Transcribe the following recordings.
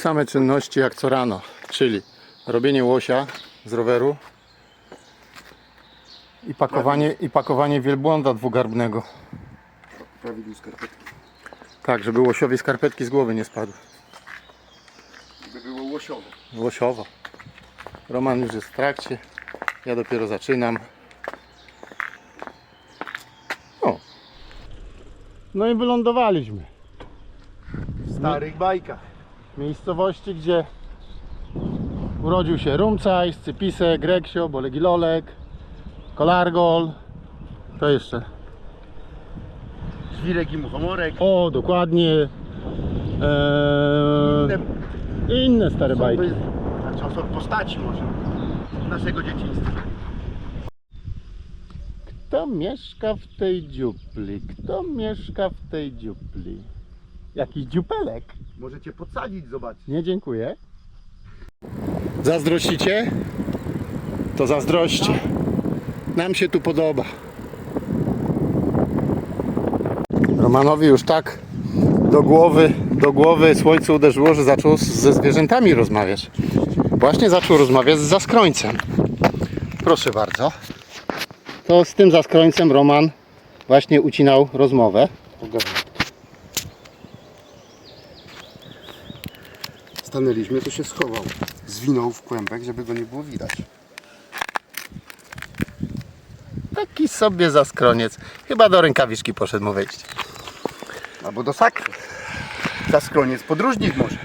same czynności jak co rano, czyli robienie łosia z roweru i pakowanie, i pakowanie wielbłąda dwugarbnego. Prawidł skarpetki. Tak, żeby łosiowi skarpetki z głowy nie spadły. By było łosiowo. Łosiowo. Roman już jest w trakcie. Ja dopiero zaczynam. O. No i wylądowaliśmy. W starych bajkach. Miejscowości, gdzie urodził się Rumcaj, Scypisek, Greksio, Bolegilolek, Kolargol. To jeszcze. Żwirek i muchomorek. O, dokładnie. Eee, inne stare bajki. Znaczy są postaci może. Naszego dzieciństwa. Kto mieszka w tej dziupli? Kto mieszka w tej dziupli? Jakiś dziupelek? Możecie podsadzić, zobaczyć. Nie, dziękuję. Zazdrościcie? To zazdroście. Nam się tu podoba. Romanowi już tak do głowy, do głowy słońce uderzyło, że zaczął z- ze zwierzętami rozmawiać. Właśnie zaczął rozmawiać z zaskrońcem. Proszę bardzo. To z tym zaskrońcem Roman właśnie ucinał rozmowę. Stanęliśmy, to się schował. Zwinął w kłębek, żeby go nie było widać. Taki sobie zaskroniec. Chyba do rękawiczki poszedł mu wejść. Albo do sakwy. Za skroniec podróżnik może.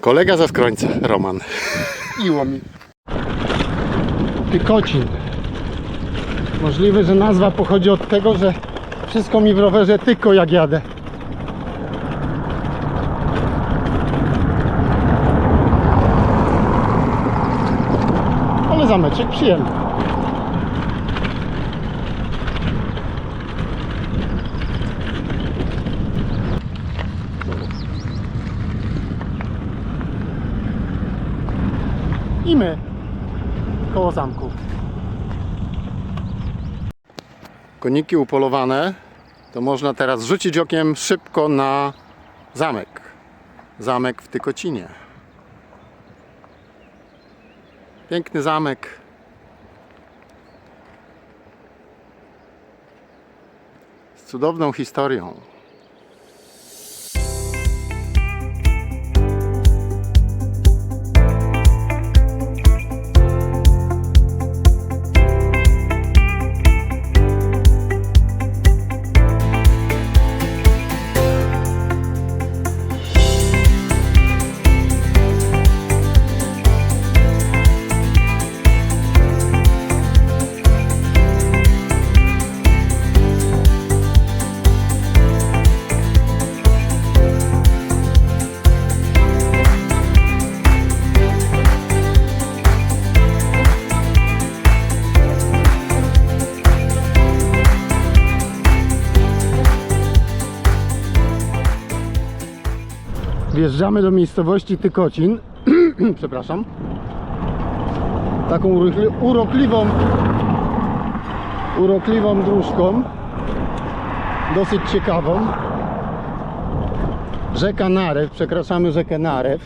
Kolega zaskrońca, Roman. Miło mi. Tykocin. Możliwe, że nazwa pochodzi od tego, że wszystko mi w rowerze tyko jak jadę. Ale zameczek przyjemny. I my koło zamku. Koniki upolowane, to można teraz rzucić okiem szybko na zamek. Zamek w Tykocinie. Piękny zamek. Z cudowną historią. Wjeżdżamy do miejscowości Tykocin. Przepraszam. Taką urokli- urokliwą urokliwą dróżką. Dosyć ciekawą. Rzeka Narew. Przekraczamy rzekę Narew.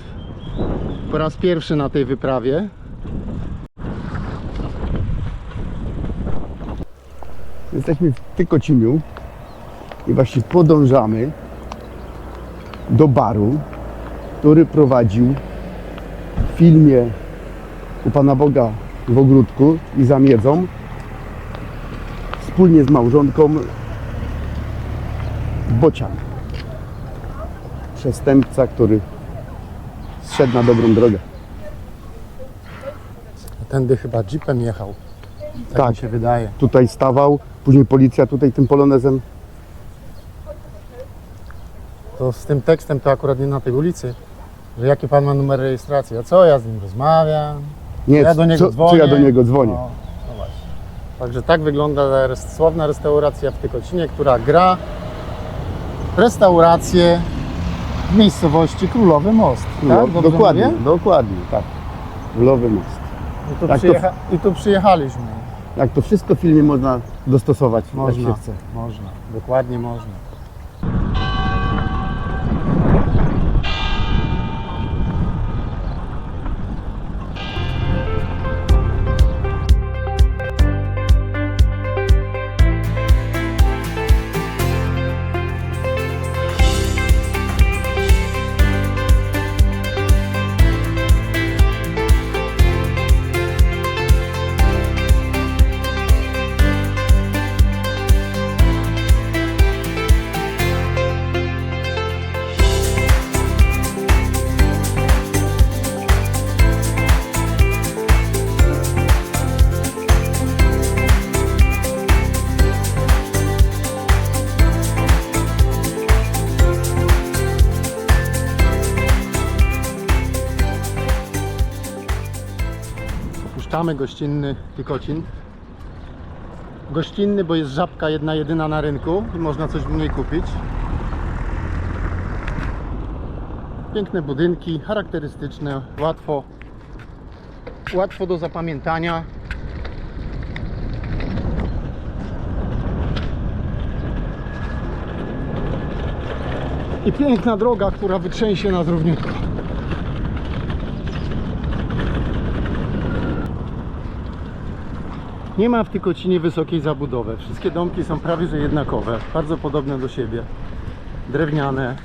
Po raz pierwszy na tej wyprawie. Jesteśmy w Tykociniu i właśnie podążamy do baru, który prowadził w filmie u Pana Boga w ogródku i za miedzą wspólnie z małżonką Bocian. Przestępca, który zszedł na dobrą drogę. Tędy chyba jeepem jechał. Tak, Tak. mi się wydaje. Tutaj stawał, później policja tutaj tym polonezem To z tym tekstem to akurat nie na tej ulicy. Że jaki pan ma numer rejestracji? A co ja z nim rozmawiam? Nie, ja do niego co, dzwonię. co ja do niego dzwonię. No, no właśnie. Także tak wygląda ta sławna restauracja w Tykocinie, która gra restaurację w miejscowości Królowy Most. No, tak? Dobrze dokładnie, mówię? dokładnie, tak. Królowy Most. I tu, Tak, to- przyjecha- I tu przyjechaliśmy. Jak to wszystko w filmie można dostosować, jak Można, się chce. można, dokładnie można. Witamy, gościnny Tykocin. Gościnny, bo jest żabka jedna, jedyna na rynku i można coś w niej kupić. Piękne budynki, charakterystyczne, łatwo, łatwo do zapamiętania. I piękna droga, która wytrzęsie nas równiutko. Nie ma w Tykocinie wysokiej zabudowy. Wszystkie domki są prawie że jednakowe, bardzo podobne do siebie. Drewniane.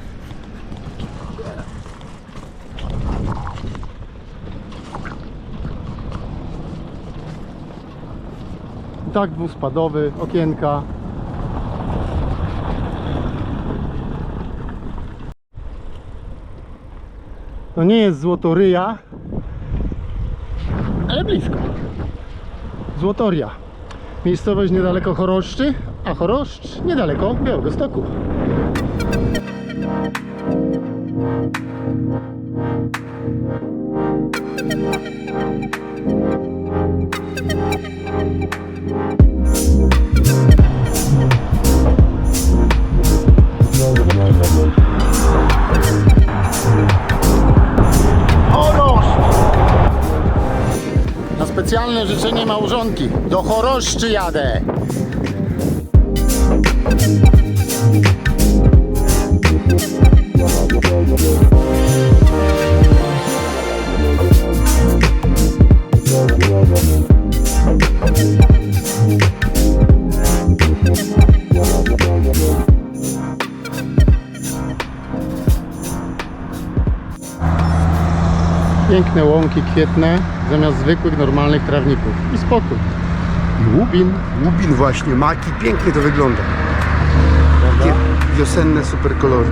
Tak dwuspadowy, okienka. To nie jest złotoryja, ale blisko. Złotoria. Miejscowość niedaleko Choroszczy, a Choroszcz niedaleko Białegostoku. Choroszcz! Specjalne życzenie małżonki. Do Choroszczy jadę. Piękne łąki kwietne zamiast zwykłych, normalnych trawników. I spokój. Łubin. Łubin właśnie, maki, pięknie to wygląda. Prawda? Takie wiosenne super kolory.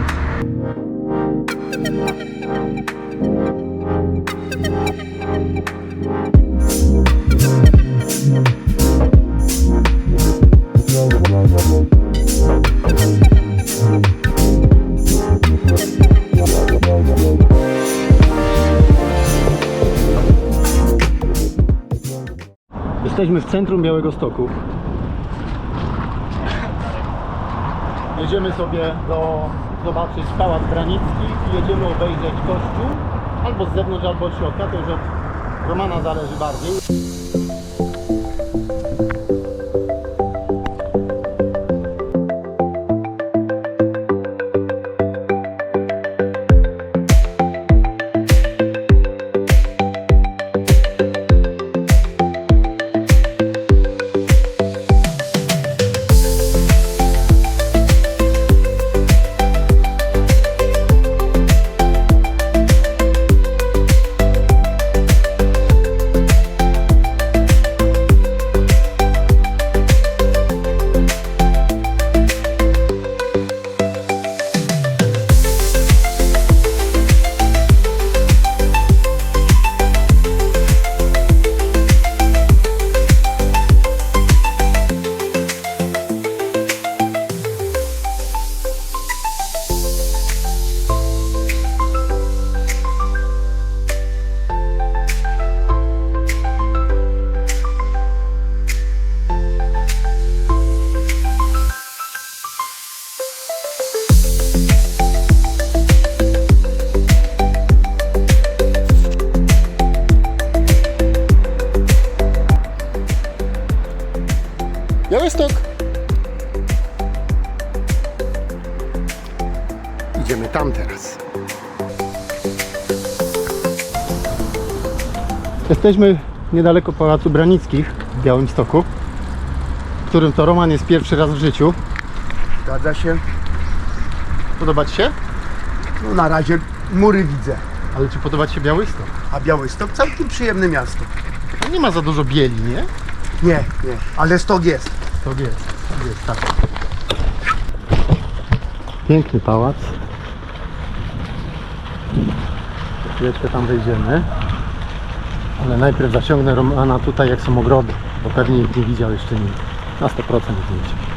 Jesteśmy w centrum Białego Stoku. Jedziemy sobie do zobaczyć Pałac Granicki jedziemy obejrzeć kościół albo z zewnątrz, albo od środka, to już od Romana zależy bardziej. Jesteśmy niedaleko Pałacu Branickich w Białymstoku, w którym to Roman jest pierwszy raz w życiu. Zgadza się. Podoba Ci się? No na razie mury widzę. Ale czy podoba Ci się Białystok? A Białystok całkiem przyjemne miasto. No Nie ma za dużo bieli, nie? Nie, nie, ale stok jest. To jest, to jest, tak. Piękny pałac. Chwileczkę tam wejdziemy. Ale najpierw zaciągnę Romana tutaj, jak są ogrody, bo pewnie ich nie widział jeszcze nikt. Na 100% zdjęć.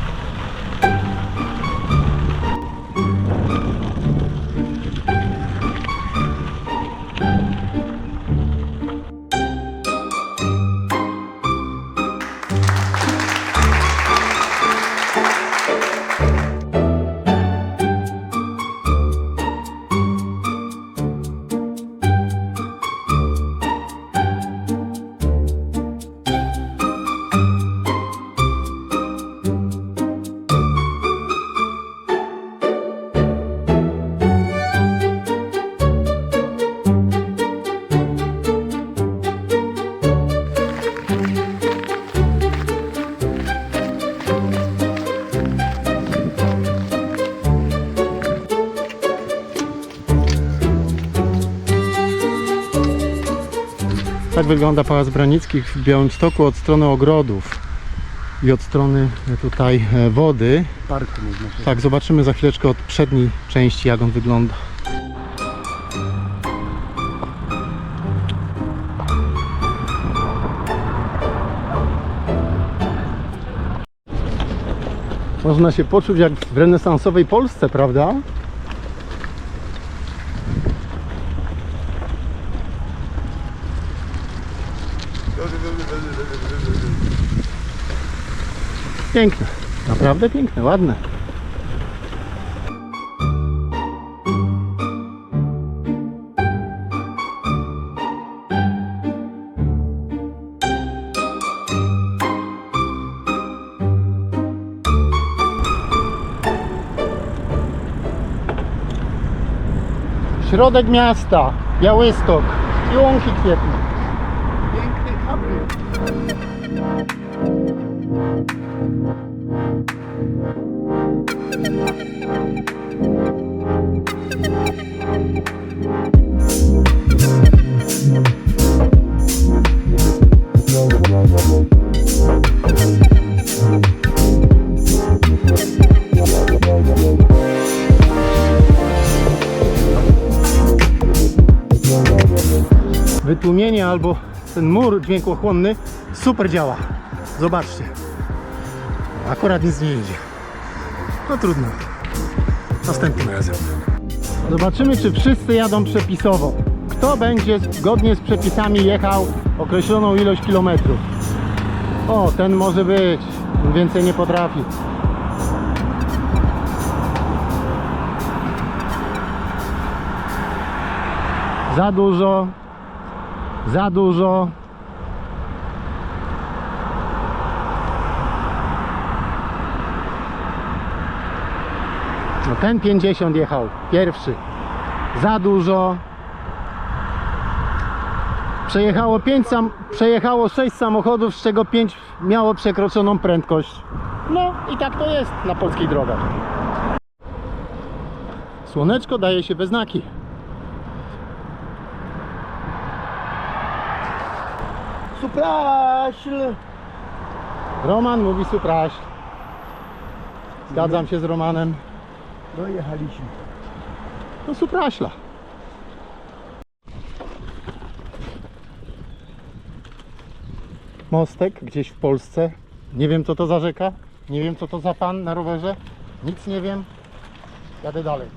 Wygląda Pałac Branickich w Białymstoku od strony ogrodów i od strony e, tutaj e, wody. Parku można. Tak, zobaczymy za chwileczkę od przedniej części jak on wygląda. Można się poczuć jak w renesansowej Polsce, prawda? Piękne, naprawdę piękne, ładne. Środek miasta, Białystok i łąki. Albo ten mur dźwiękochłonny super działa. Zobaczcie. Akurat nic nie idzie. No trudno. Następnym razem. Zobaczymy, czy wszyscy jadą przepisowo. Kto będzie zgodnie z przepisami jechał określoną ilość kilometrów. O, ten może być. Więcej nie potrafi. Za dużo. Za dużo. No ten 50 jechał pierwszy. Za dużo. Przejechało 5 sam, przejechało 6 samochodów, z czego 5 miało przekroczoną prędkość. No i tak to jest na polskich drogach. Słoneczko daje się we znaki. Supraśl! Roman mówi supraś. Zgadzam się z Romanem. Dojechaliśmy. No supraśla. Mostek gdzieś w Polsce. Nie wiem co to za rzeka. Nie wiem co to za pan na rowerze. Nic nie wiem. Jadę dalej.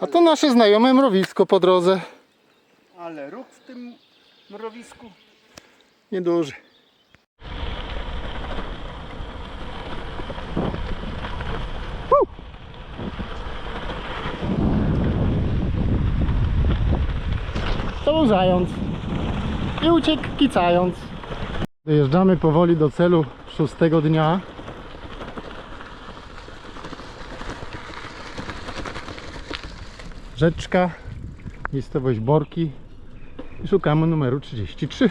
A to nasze znajome mrowisko po drodze. Ale ruch w tym mrowisku. Nieduży. To był zając. I uciekł kicając. Dojeżdżamy powoli do celu szóstego dnia. Rzeczka, miejscowość Borki szukamy numeru 33.